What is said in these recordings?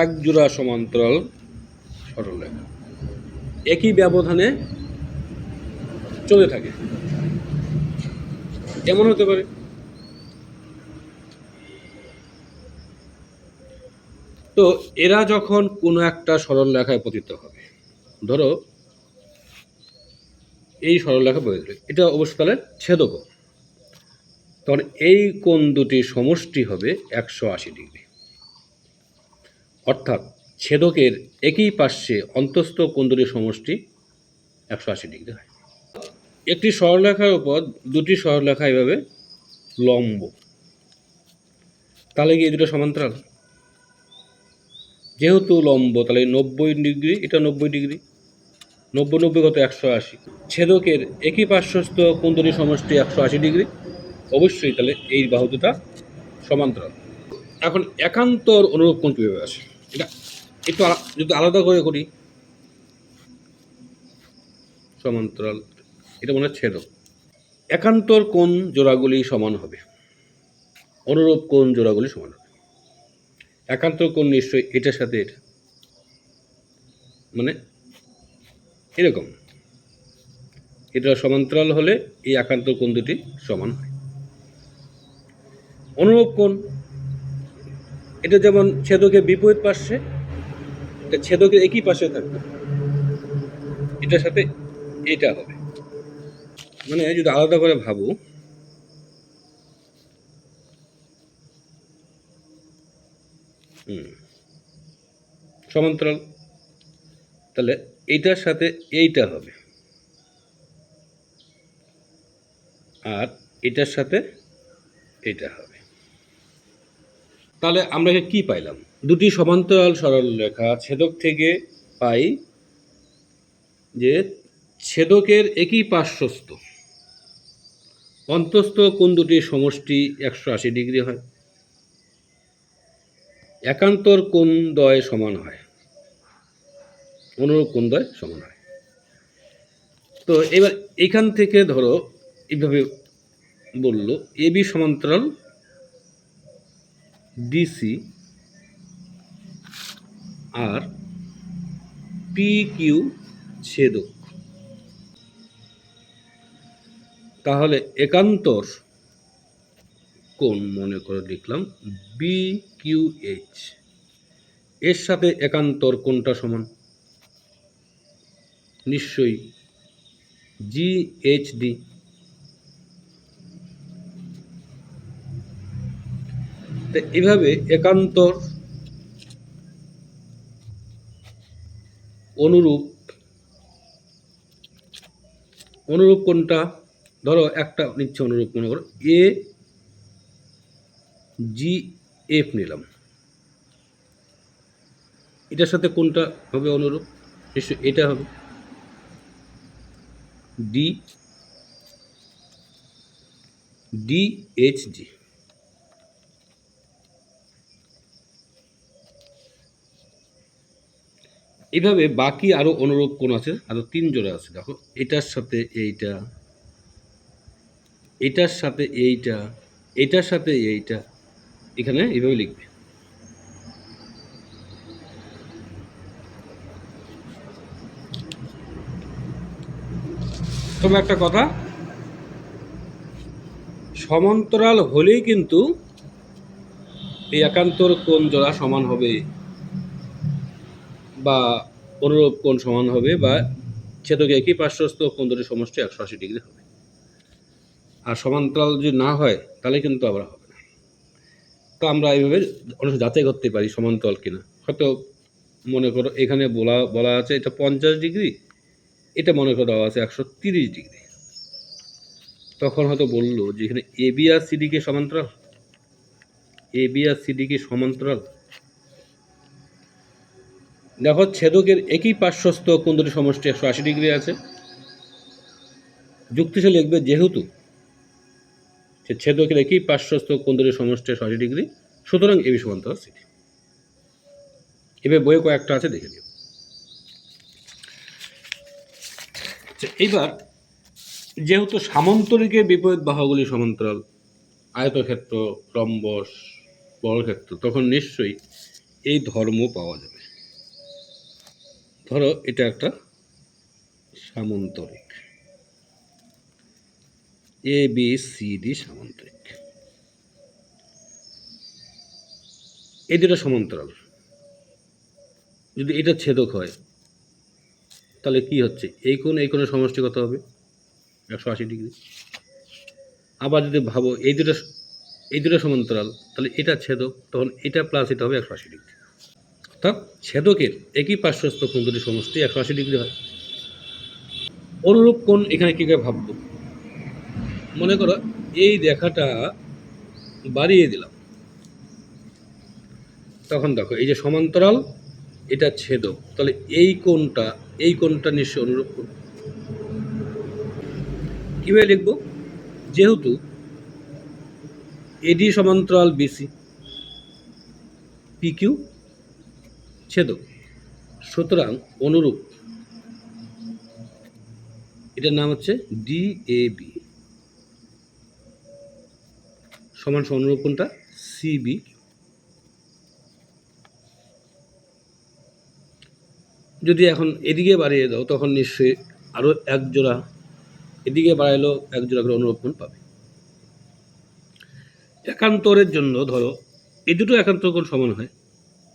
এক জোড়া সমান্তরাল সরলরেখা একই ব্যবধানে চলে থাকে। কেমন হতে পারে? তো এরা যখন কোনো একটা সরল রেখায় পতিত হবে, ধরো এই সরল রেখা বয়ে দিল এটা অবশ্য তাহলে ছেদক। তখন এই কোণ দুটি সমষ্টি হবে একশো আশি ডিগ্রি। অর্থাৎ ছেদকের একই পার্শ্বে অন্তস্থ দুটির সমষ্টি একশো আশি ডিগ্রি হয়। একটি সরলরেখার উপর দুটি সরলরেখা এভাবে লম্ব। তাহলে কি দুটো সমান্তরাল? যেহেতু লম্ব, তাহলে নব্বই ডিগ্রি, এটা নব্বই ডিগ্রি। নব্বই নব্বই কত একশো আশি। ছেদকের একই পার্শ্বস্থ কোন্দরী সমষ্টি একশো আশি ডিগ্রি। অবশ্যই তাহলে এই বাহু দুটা সমান্তরাল। এখন একান্তর অনুরূপ কোণ কীভাবে আসে এটা একটু যদি আলাদা করে করি। সমান্তরাল, এটা মনে ছেদক একান্তর কোণ জোড়াগুলি সমান হবে। অনুরূপ কোণ জোড়াগুলি সমান হবে। একান্তর কোণ নিশ্চয়ই এটার সাথে এটা। মানে এরকম। এটা সমান্তরাল হলে এই একান্তর কোণ দুটি সমান হয়। অনুরূপ কোণ এটা যেমন ছেদকের বিপরীত পার্শ্বে, এটা ছেদকের একই পাশে থাকবে। এটার সাথে এটা হবে। মানে যদি আলাদা করে ভাবো সমান্তরাল, তাহলে এইটার সাথে এইটা হবে। আর এটার সাথে এটা হবে। তাহলে আমরা কি পাইলাম? দুটি সমান্তরাল সরল রেখা ছেদক থেকে পাই যে ছেদকের একই পার্শ্বস্থ। অন্তস্থ কোন দুটির সমষ্টি একশো আশি ডিগ্রি হয়? একান্তর কোন দ্বয় সমান হয়? অনুরূপ কোন দ্বয় সমান হয়? তো এবার এখান থেকে ধরো এইভাবে বলল এবি সমান্তরাল ডিসি আর পি কিউ ছেদক। তাহলে একান্তর কোণ মনে করে লিখলাম বি কিউ এইচ এর সাথে একান্তর কোণটা সমান? নিশ্চয়ই জি এইচ ডি তো এভাবে একান্তর অনুরূপ অনুরূপ কোনটা? ধরো একটা নিচ্ছে অনুরূপ মনে করো। এ জি এফ নিলাম। এটার সাথে কোনটা হবে অনুরূপ? নিশ্চয় এটা হবে। ডি ডি এইচ জি এইভাবে বাকি আরও অনুরূপ কোণ আছে? আরও তিন জোড়া আছে, দেখো। এটার সাথে এইটা, এটার সাথে এইটা, এটার সাথে এইটা, এখানে এইভাবে লিখবে। তবে একটা কথা, সমান্তরাল হলেই কিন্তু এই একান্তর কোন জোড়া সমান হবে? বা অনুরূপ কোণ সমান হবে বা ছেদকে একই পার্শ্বস্থ কোণ দুটির সমষ্টি একশো আশি ডিগ্রি হবে। আর সমান্তরাল যদি না হয়, তাহলে কিন্তু আবার হবে না। তো আমরা এইভাবে অনেক যাচাই করতে পারি সমান্তরাল কিনা। হয়তো মনে করো এখানে বলা বলা আছে এটা পঞ্চাশ ডিগ্রি, এটা মনে করো দেওয়া আছে একশো তিরিশ ডিগ্রি। তখন হয়তো বলল যে এখানে এ, বি আর সিডিকে সমান্তরাল, এ, বি আর সিডিকে সমান্তরাল দেখো ছেদকের একই পার্শ্বস্থ দুটি সমষ্টি একশো আশি ডিগ্রি আছে? যুক্তি সে লিখবে যেহেতু যে ছেদকের একই পার্শ্বস্থ দুটি সমষ্টি একশো আশি ডিগ্রি সুতরাং এবি সমান্তরাল সিটি এবার বইয়ে কয়েকটা আছে দেখে নিও। আচ্ছা, এইবার যেহেতু সামান্তরিকের বিপরীত বাহুগুলি সমান্তরাল আয়তক্ষেত্র রম্বস বর্গক্ষেত্র তখন নিশ্চয়ই এই ধর্ম পাওয়া যাবে। ধরো, এটা একটা সামন্তরিক। এ বি সি ডি সামন্তরিক। এই দুটো সমান্তরাল। যদি এটা ছেদক হয়, তাহলে কি হচ্ছে? এই কোণ, এই কোণের সমষ্টি কত হবে? একশো আশি ডিগ্রি। আবার যদি ভাবো, এই দুটো এই দুটো সমান্তরাল, তাহলে এটা ছেদক, তখন এটা প্লাস এটা হবে একশো আশি ডিগ্রি। অর্থাৎ ছেদকের একই পার্শ্বস্থ কোণ দুটি সমষ্টি একশো আশি ডিগ্রি হয়। অনুরূপ কোণ এখানে কী করে ভাববো? মনে করো এই দেখাটা বাড়িয়ে দিলাম। তখন দেখো, এই যে সমান্তরাল, এটা ছেদক। তাহলে এই কোণটা এই কোণটা নিশ্চয় অনুরূপ কোণ। কীভাবে লিখব? যেহেতু এডি সমান্তরাল বিসি, পিকিউ ছেদক সুতরাং অনুরূপ। এটার নাম হচ্ছে ডিএবি সমান সমান অনুরূপ কোনটা? সিবি যদি এখন এদিকে বাড়িয়ে দাও, তখন নিশ্চয়ই আরও এক জোড়া এদিকে বাড়াইলেও এক জোড়া করে অনুরূপ পাবে। একান্তরের জন্য ধরো, এই দুটো একান্তর কোণ সমান হয়।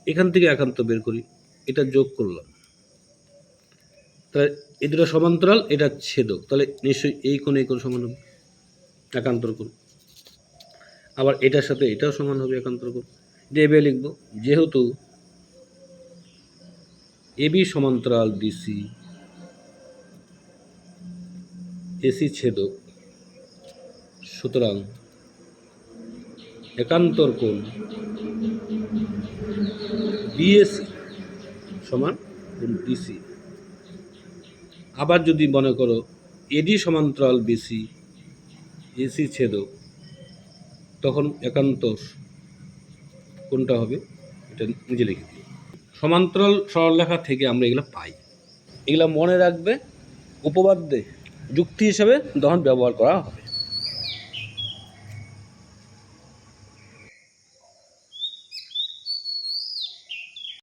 এখান থেকে একান্ত বের করি। এটা যোগ করলাম। তাহলে এই দুটো সমান্তরাল, এটা ছেদক। তাহলে নিশ্চয়ই এই কোণ এই কোণ সমান হবে। একান্তর কোণ। আবার এটার সাথে এটাও সমান হবে একান্তর কোণ। এটা এভাবে লিখব। যেহেতু এবি সমান্তরাল ডিসি এসি ছেদক। সুতরাং একান্তর কোণ বিএসি সমান বিসি আবার যদি মনে করো এডি সমান্তরাল বিসি, এসি ছেদক তখন একান্ত কোনটা হবে? এটা নিজে লিখে দিই সমান্তরাল সরলরেখা থেকে আমরা এগুলো পাই। এগুলো মনে রাখবে উপবাদ্যে যুক্তি হিসাবে তখন ব্যবহার করা হবে।